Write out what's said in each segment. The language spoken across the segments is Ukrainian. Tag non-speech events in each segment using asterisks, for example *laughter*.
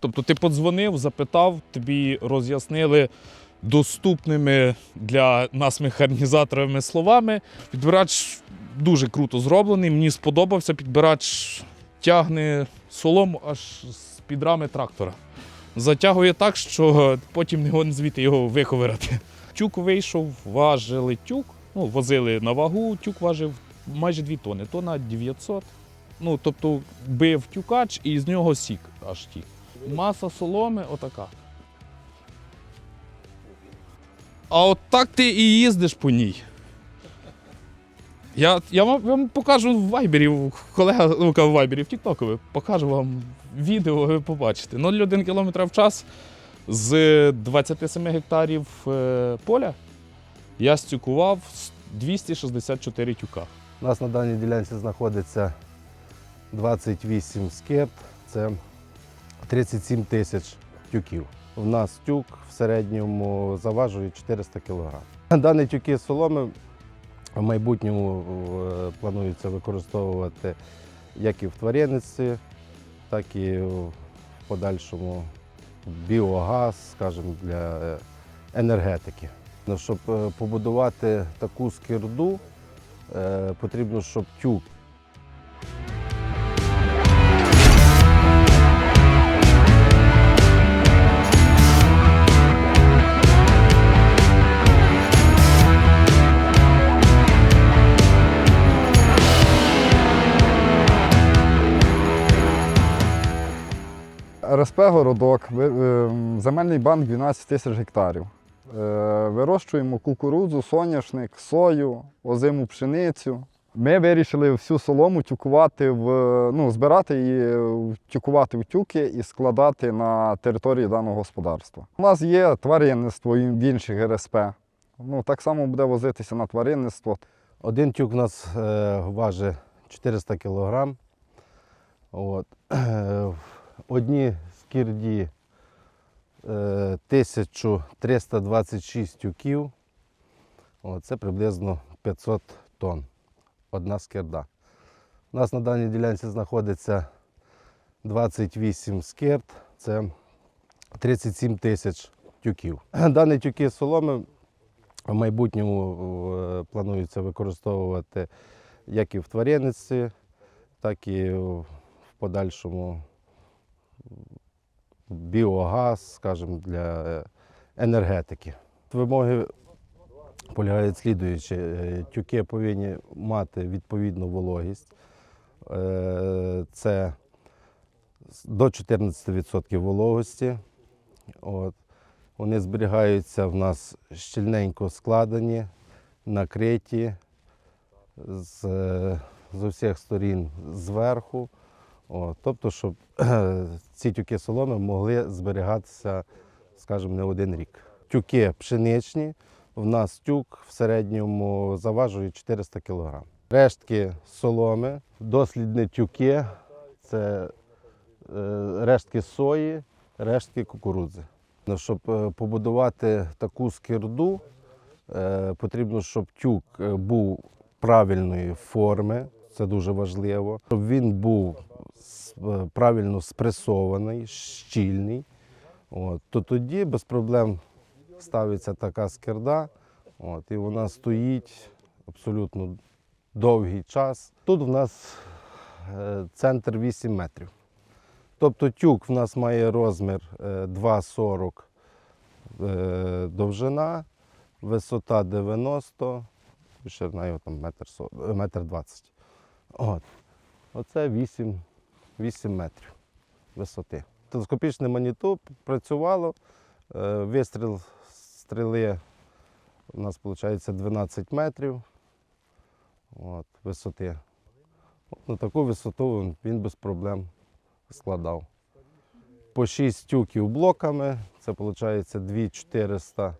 Тобто ти подзвонив, запитав, тобі роз'яснили доступними для нас механізаторами словами. Підбирач дуже круто зроблений. Мені сподобався. Підбирач тягне солому аж з під рами трактора. Затягує так, що потім не звідти його виховирати. Тюк вийшов, важили тюк, ну, возили на вагу, тюк важив майже 2 тони, тонна 900. Ну, тобто бив тюкач і з нього сік аж тік. Маса соломи отака. А от так ти і їздиш по ній. Я, я вам, вам покажу в вайбері, колега ну, в вайбері, в Тіктокові, покажу вам відео, ви побачите. 0,1 км в час з 27 гектарів е, поля я стюкував 264 тюка. У нас на даній ділянці знаходиться 28 скерт, це 37 тисяч тюків. У нас тюк в середньому заважує 400 кг. Дані тюки соломи в майбутньому е, планується використовувати як і в тваринниці, так і в подальшому біогаз, скажімо, для е, енергетики. Ну, Щоб е, побудувати таку скирду, потрібно, щоб тюк РСП Городок, е, земельний банк 12 тисяч гектарів. Е, Вирощуємо кукурудзу, соняшник, сою, озиму пшеницю. Ми вирішили всю солому тюкувати в ну, збирати її, в- тюкувати в тюки і складати на території даного господарства. У нас є тваринництво в інших РСП. Ну, так само буде возитися на тваринництво. Один тюк у нас е, важить 400 кг. От. *clears throat* В одній скірді е, 1326 тюків. Це приблизно 500 тонн. Одна скирда. У нас на даній ділянці знаходиться 28 скирд, це 37 тисяч тюків. *clears throat* Дані тюки соломи в майбутньому е, планується використовувати як і в тваринниці, так і в подальшому біогаз, скажімо, для е, енергетики. Вимоги полягають слідуючі. Е, Тюки повинні мати відповідну вологість. Е, Це до 14% вологості. От. Вони зберігаються в нас щільненько складені, накриті з, з усіх сторін зверху. От, тобто, щоб *clears throat* ці тюки соломи могли зберігатися, скажімо, не один рік. Тюки пшеничні, в нас тюк в середньому заважує 400 кг. Рештки соломи, дослідні тюки це е, рештки сої, рештки кукурудзи. Ну, Щоб е, побудувати таку скирду, е, потрібно, щоб тюк був правильної форми, це дуже важливо, щоб він був правильно спресований, щільний. От, то тоді без проблем ставиться така скирда, от, і вона стоїть абсолютно довгий час. Тут в нас е, центр 8 метрів. Тобто тюк в нас має розмір е, 2,40 е, довжина, висота 90, ширина його там е, метр 20. От. Оце 8, 8 метрів висоти. Телескопічне маніту працювало, е, вистріл стріли у нас виходить 12 метрів от, висоти. От на таку висоту він без проблем складав. По 6 тюків блоками, це виходить 2400,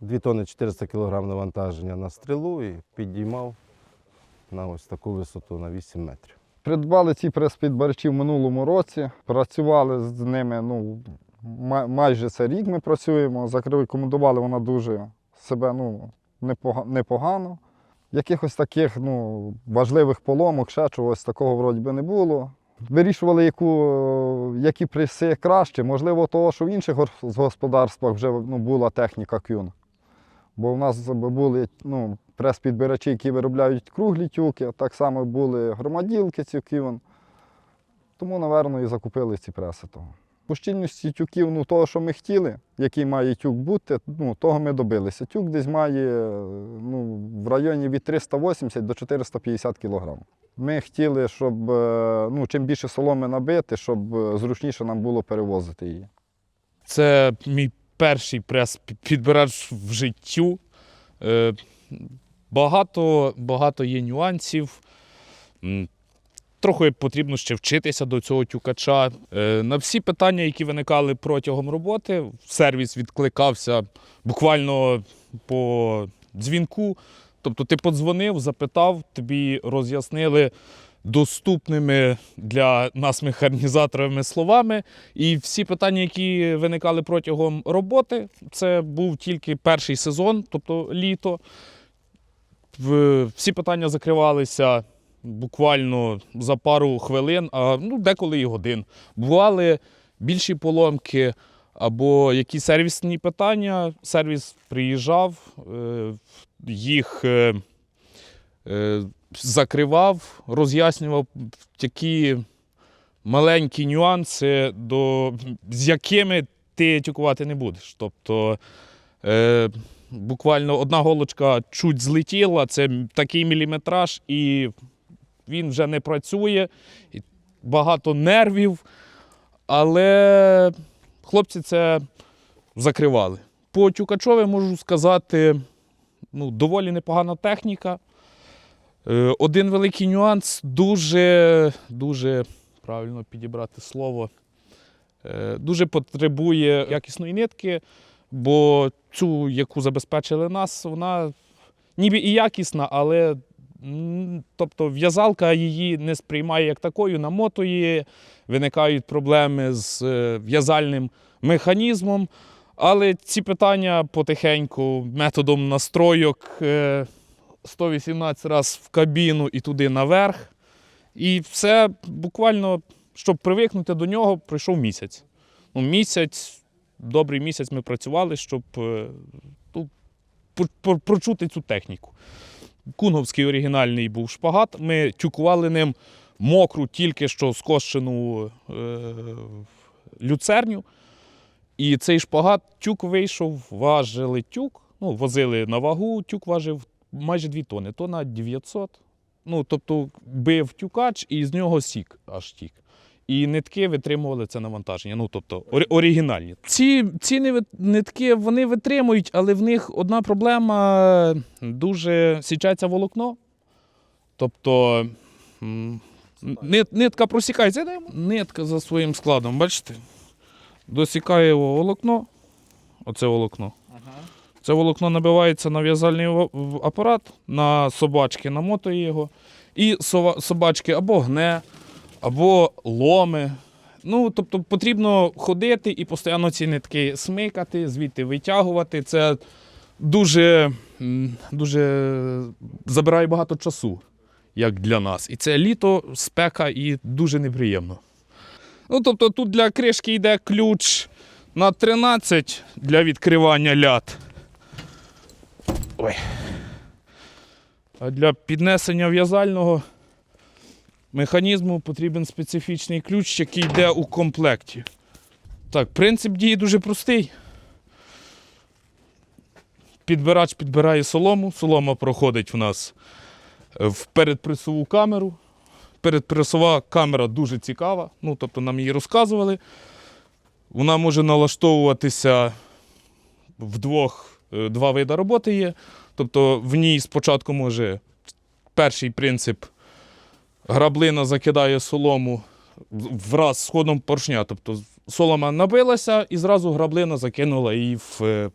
2 тонни 400 кг навантаження на стрілу і підіймав на ось таку висоту на 8 метрів. Придбали ці прес-підбарчі в минулому році. Працювали з ними ну, май- майже це рік ми працюємо. Зарекомендували вона дуже себе ну, непогано. Якихось таких ну, важливих поломок, ще чогось такого вроді би не було. Вирішували, яку, які преси краще. Можливо, того, що в інших господарствах вже ну, була техніка кюн. Бо в нас були ну, прес-підбирачі, які виробляють круглі тюки, так само були громаділки кюн. Тому, напевно, і закупили ці преси того. По щільності тюків, ну, того, що ми хотіли, який має тюк бути, ну, того ми добилися. Тюк десь має ну, в районі від 380 до 450 кг. Ми хотіли, щоб е, ну, чим більше соломи набити, щоб е, зручніше нам було перевозити її. Це мій перший прес-підбирач в життю. Багато, багато є нюансів. Трохи потрібно ще вчитися до цього тюкача. Е, На всі питання, які виникали протягом роботи, сервіс відкликався буквально по дзвінку. Тобто ти подзвонив, запитав, тобі роз'яснили доступними для нас механізаторами словами. І всі питання, які виникали протягом роботи, це був тільки перший сезон, тобто літо. Всі питання закривалися буквально за пару хвилин, а ну, деколи і годин. Бували більші поломки або якісь сервісні питання. Сервіс приїжджав, е, їх е, е, закривав, роз'яснював такі маленькі нюанси, до, з якими ти тюкувати не будеш. Тобто буквально одна голочка чуть злетіла, це такий міліметраж, і він вже не працює, і багато нервів. Але хлопці це закривали. По Тюкачові можу сказати, ну, доволі непогана техніка. Е, Один великий нюанс дуже, дуже правильно підібрати слово. е, Дуже потребує якісної нитки, бо цю, яку забезпечили нас, вона ніби і якісна, але тобто в'язалка її не сприймає як такою, намотує, виникають проблеми з е, в'язальним механізмом. Але ці питання потихеньку методом настройок е, 118 раз в кабіну і туди наверх. І все буквально, щоб привикнути до нього, пройшов місяць. Ну, місяць, добрий місяць ми працювали, щоб е, ну, прочути цю техніку. Кунговський оригінальний був шпагат. Ми тюкували ним мокру, тільки що скошену е, люцерню. І цей шпагат тюк вийшов, важили тюк, ну, возили на вагу, тюк важив майже 2 тони, тонна 900. Ну, тобто бив тюкач і з нього сік аж тік. І нитки витримували це навантаження. Ну, тобто ор- оригінальні. Ці, ці нитки вони витримують, але в них одна проблема дуже січається волокно. Тобто нит, нитка просікається. Нитка за своїм складом, бачите? Досікає його волокно. Оце волокно. Це волокно набивається на в'язальний апарат, на собачки намотує його. І собачки або гне, або ломи. Ну, тобто потрібно ходити і постійно ці нитки смикати, звідти витягувати. Це дуже, дуже забирає багато часу, як для нас. І це літо, спека і дуже неприємно. Ну, тобто тут для кришки йде ключ на 13 для відкривання ляд. Ой. А для піднесення в'язального механізму потрібен специфічний ключ, який йде у комплекті. Так, принцип дії дуже простий. Підбирач підбирає солому, солома проходить в нас в передпресову камеру. Передпресова камера дуже цікава, ну, тобто нам її розказували. Вона може налаштовуватися в двох, е, два види роботи є. Тобто в ній спочатку може перший принцип граблина закидає солому враз з ходом поршня. Тобто солома набилася і зразу граблина закинула її в е,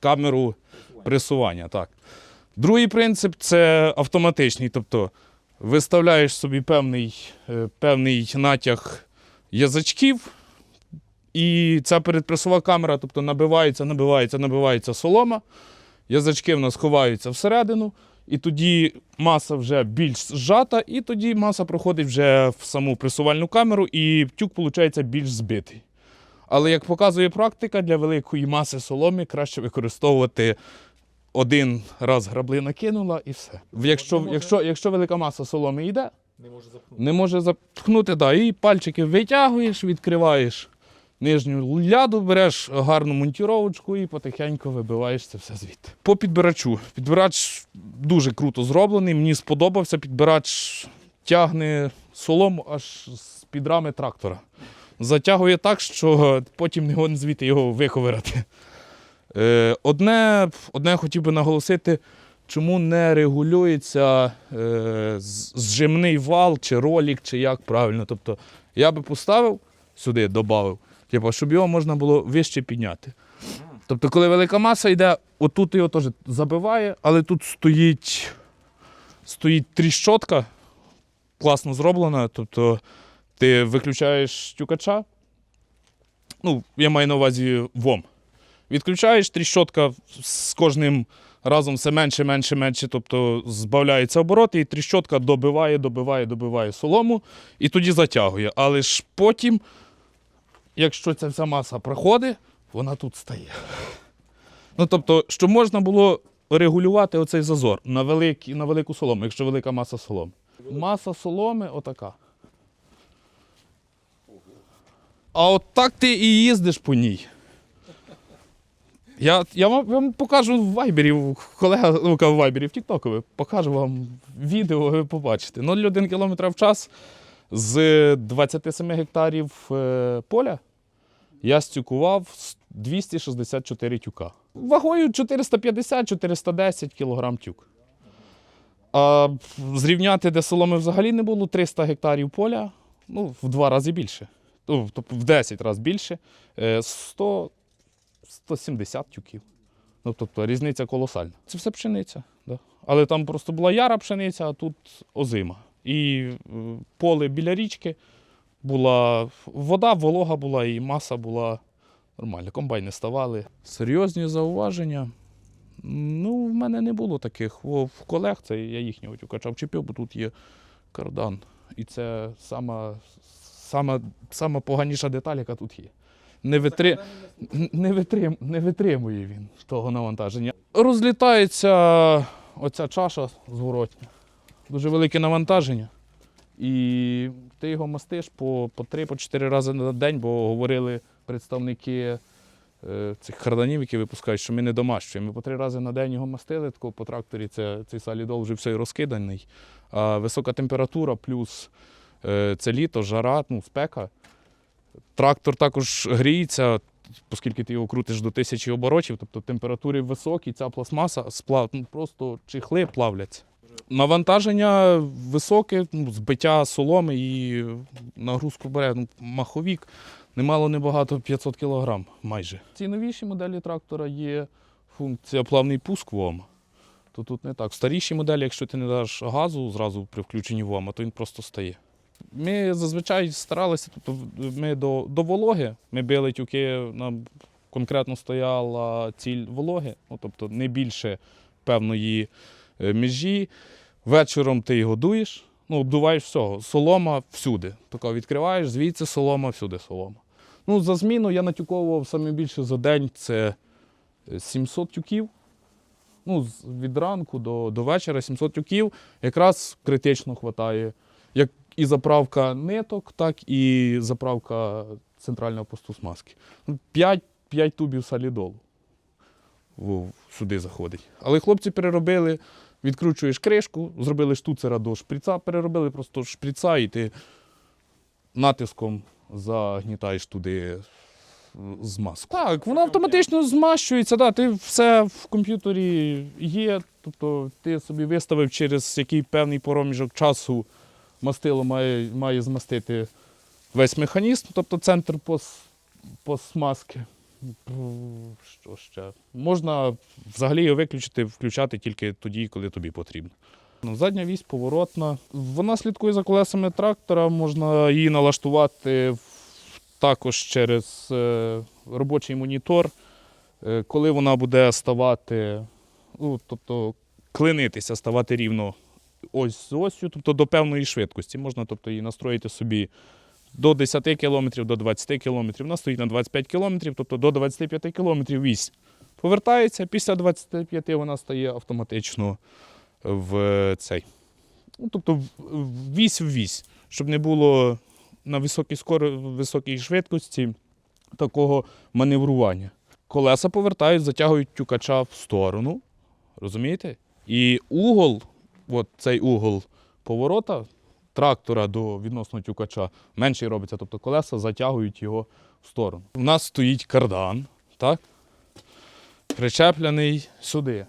камеру пресування. Так. Другий принцип це автоматичний. Тобто виставляєш собі певний, е, певний натяг язичків, і ця передпресова камера, тобто набивається, набивається, набивається солома. Язички в нас ховаються всередину, і тоді маса вже більш зжата, і тоді маса проходить вже в саму пресувальну камеру, і тюк, виходить, більш збитий. Але як показує практика, для великої маси соломи краще використовувати один раз граблина кинула і все. Якщо, якщо, якщо велика маса соломи йде, Не може запхнути. не може запхнути, да, і пальчики витягуєш, відкриваєш нижню ляду, береш гарну монтіровочку і потихеньку вибиваєш це все звідти. По підбирачу. Підбирач дуже круто зроблений, мені сподобався. Підбирач тягне солому аж з під рами трактора. Затягує так, що потім не гон звідти його виховирати. Е, одне, одне хотів би наголосити, чому не регулюється е, зжимний вал чи ролік, чи як правильно. Тобто я би поставив сюди, додав, типу, щоб його можна було вище підняти. Тобто, коли велика маса йде, отут його теж забиває, але тут стоїть, стоїть тріщотка, класно зроблена. Тобто ти виключаєш тюкача, ну, я маю на увазі ВОМ. Відключаєш, тріщотка з кожним разом все менше, менше, менше, тобто збавляється обороти, і тріщотка добиває, добиває, добиває солому і тоді затягує. Але ж потім, якщо ця вся маса проходить, вона тут стає. Ну, тобто, щоб можна було регулювати оцей зазор на, великі, на велику солому, якщо велика маса соломи. Маса соломи отака. А от так ти і їздиш по ній. Я, я вам, вам покажу в Вайбері, колега ну, в Вайбері, в Тіктокові, покажу вам відео, ви побачите. 0,1 км в час з 27 гектарів е, поля я стюкував 264 тюка. Вагою 450-410 кг тюк. А зрівняти, де соломи взагалі не було, 300 гектарів поля, ну, в два рази більше. Ну, тобто в 10 разів більше. Е, 100, 170 тюків. Ну, тобто різниця колосальна. Це все пшениця. Да. Але там просто була яра пшениця, а тут озима. І е, поле біля річки була вода, волога була і маса була нормальна. Комбайни ставали. Серйозні зауваження. Ну, в мене не було таких. О, в колег це я їхнього тюкача вчепив, бо тут є кардан. І це сама, сама, сама поганіша деталь, яка тут є. Не, витри... Не, витрим... не витримує він того навантаження. Розлітається оця чаша зворотня. Дуже велике навантаження. І ти його мастиш по, по 3-4 рази на день, бо говорили представники е, цих карданів, які випускають, що ми не домащуємо. Ми по три рази на день його мастили, тако по тракторі це, цей салідол вже все розкиданий. А висока температура плюс е, це літо, жара, ну, спека. Трактор також гріється, оскільки ти його крутиш до тисячі оборотів, тобто температури високі, ця пластмаса сплав, ну, просто чехли плавляться. Навантаження високе, ну, збиття соломи і нагрузку бере ну, маховік. Немало небагато 500 кг майже. В цій новішій моделі трактора є функція плавний пуск ВОМ. То тут не так. В старішій моделі, якщо ти не даш газу зразу при включенні ВОМа, то він просто стає. Ми зазвичай старалися, тобто ми до, до вологи, ми били тюки, нам конкретно стояла ціль вологи, ну, тобто не більше певної межі. Вечором ти його дуєш, ну, обдуваєш всього. Солома всюди. Тако відкриваєш, звідси солома, всюди солома. Ну, за зміну я натюковував саме більше за день це е, 700 тюків. Ну, від ранку до, до вечора 700 тюків якраз критично вистачає. Як і заправка ниток, так і заправка центрального посту смазки. 5, 5 тубів салідолу сюди заходить. Але хлопці переробили, відкручуєш кришку, зробили штуцера до шприца, переробили просто шприца, і ти натиском загнітаєш туди змазку. Так, воно автоматично змащується, да, ти все в комп'ютері є. Тобто ти собі виставив через який певний проміжок часу мастило має, має змастити весь механізм, тобто центр по, с- по смазки. Бу- Що ще? Можна взагалі його виключити, включати тільки тоді, коли тобі потрібно. Ну, Задня вісь поворотна. Вона слідкує за колесами трактора, можна її налаштувати також через е, робочий монітор, Е, коли вона буде ставати, ну, тобто клинитися, ставати рівно ось з осью, тобто до певної швидкості. Можна тобто, її настроїти собі до 10 км, до 20 км. Вона стоїть на 25 км, тобто до 25 км вісь повертається. Після 25 вона стає автоматично в цей. Ну, тобто вісь в вісь, щоб не було на високій, скор... високій швидкості такого маневрування. Колеса повертають, затягують тюкача в сторону. Розумієте? І угол, от цей угол поворота трактора до відносно тюкача менший робиться, тобто колеса затягують його в сторону. У нас стоїть кардан, так? Причеплений сюди.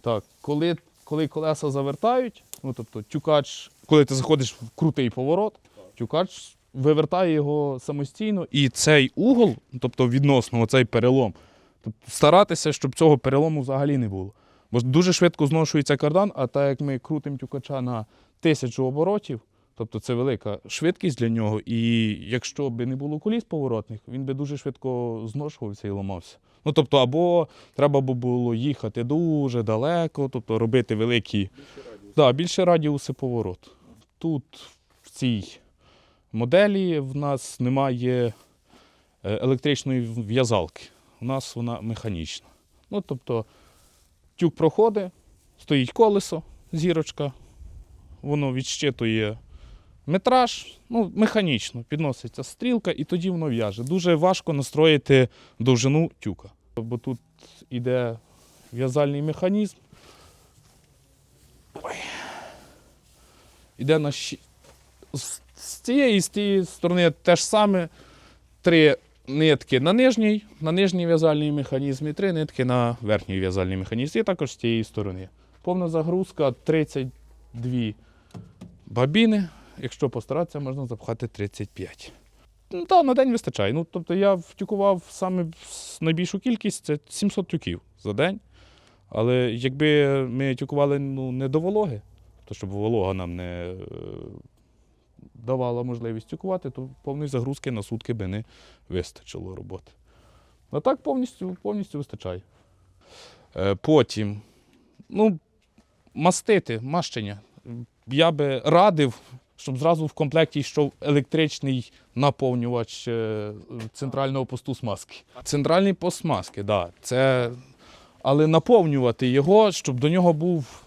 Так, коли, коли колеса завертають, ну тобто тюкач, коли ти заходиш в крутий поворот, тюкач вивертає його самостійно, і цей угол, тобто відносно цей перелом, тобто старатися, щоб цього перелому взагалі не було. Бо дуже швидко зношується кардан, а так як ми крутимо тюкача на тисячу оборотів, тобто це велика швидкість для нього, і якщо б не було коліс поворотних, він би дуже швидко зношувався і ламався. Ну тобто, або треба б було їхати дуже далеко, тобто робити великі да, більше радіуси повороту. Тут в цій моделі в нас немає е, електричної в'язалки. У нас вона механічна. Ну, тобто, тюк проходить, стоїть колесо, зірочка, воно відщитує метраж, ну, механічно підноситься стрілка, і тоді воно в'яже. Дуже важко настроїти довжину тюка. Бо тут іде в'язальний механізм. Ой. Іде на щі... з, цієї і з тієї сторони те ж саме. Три нитки на нижній, на нижній в'язальний механізм і три нитки на верхній в'язальний механізм. І також з тієї сторони. Повна загрузка 32 бабіни. Якщо постаратися, можна запхати 35. Ну, та, на день вистачає. Ну, тобто я втюкував саме найбільшу кількість це 700 тюків за день. Але якби ми тюкували ну, не до вологи, то щоб волога нам не е, давала можливість тюкувати, то повної загрузки на сутки би не вистачило роботи. А так повністю, повністю вистачає. Е, Потім, ну, мастити, мащення. Я би радив, щоб зразу в комплекті йшов електричний наповнювач е, центрального посту смазки. Центральний пост смазки. Да, це... Але наповнювати його, щоб до нього був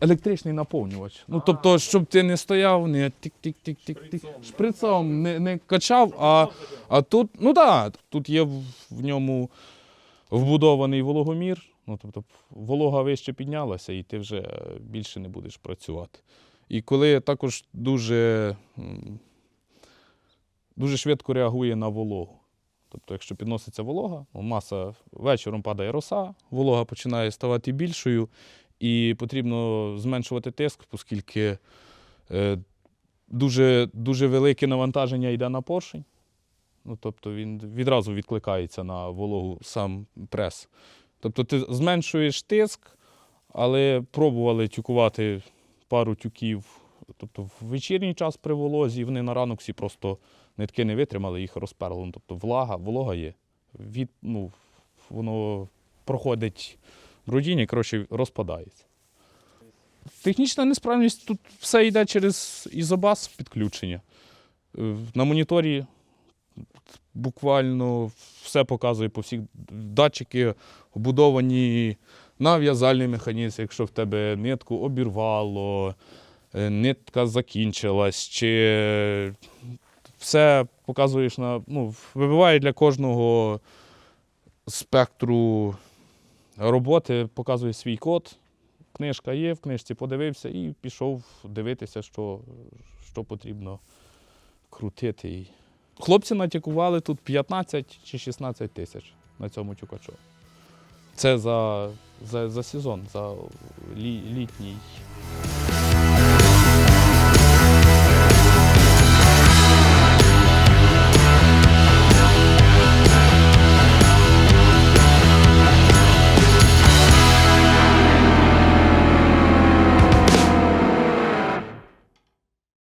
електричний наповнювач. Ну, тобто, щоб ти не стояв, не тик-тик-тик-тик-тик, шприцом не, не качав, а, а тут, ну так, да, тут є в, в ньому вбудований вологомір. Ну, тобто волога вище піднялася, і ти вже більше не будеш працювати. І коли також дуже, дуже швидко реагує на вологу. Тобто, якщо підноситься волога, ну, маса вечором падає роса, волога починає ставати більшою, і потрібно зменшувати тиск, оскільки е, дуже, дуже велике навантаження йде на поршень. Ну, тобто він відразу відкликається на вологу сам прес. Тобто ти зменшуєш тиск, але пробували тюкувати пару тюків. Тобто в вечірній час при волозі вони на ранок всі просто нитки не витримали, їх розперло. Ну, Тобто влага, волога є. Від, ну, воно проходить брудіння, коротше, розпадається. Технічна несправність тут все йде через ізобас підключення. Е, На моніторі буквально все показує по всіх датчики вбудовані на в'язальний механізм, якщо в тебе нитку обірвало, е, нитка закінчилась, чи все показуєш на. Ну, вибиває для кожного спектру роботи, показує свій код. Книжка є, в книжці подивився і пішов дивитися, що, що потрібно крутити. Хлопці натякували тут 15 чи 16 тисяч на цьому тюкачу. Це за, за, за сезон, за лі, літній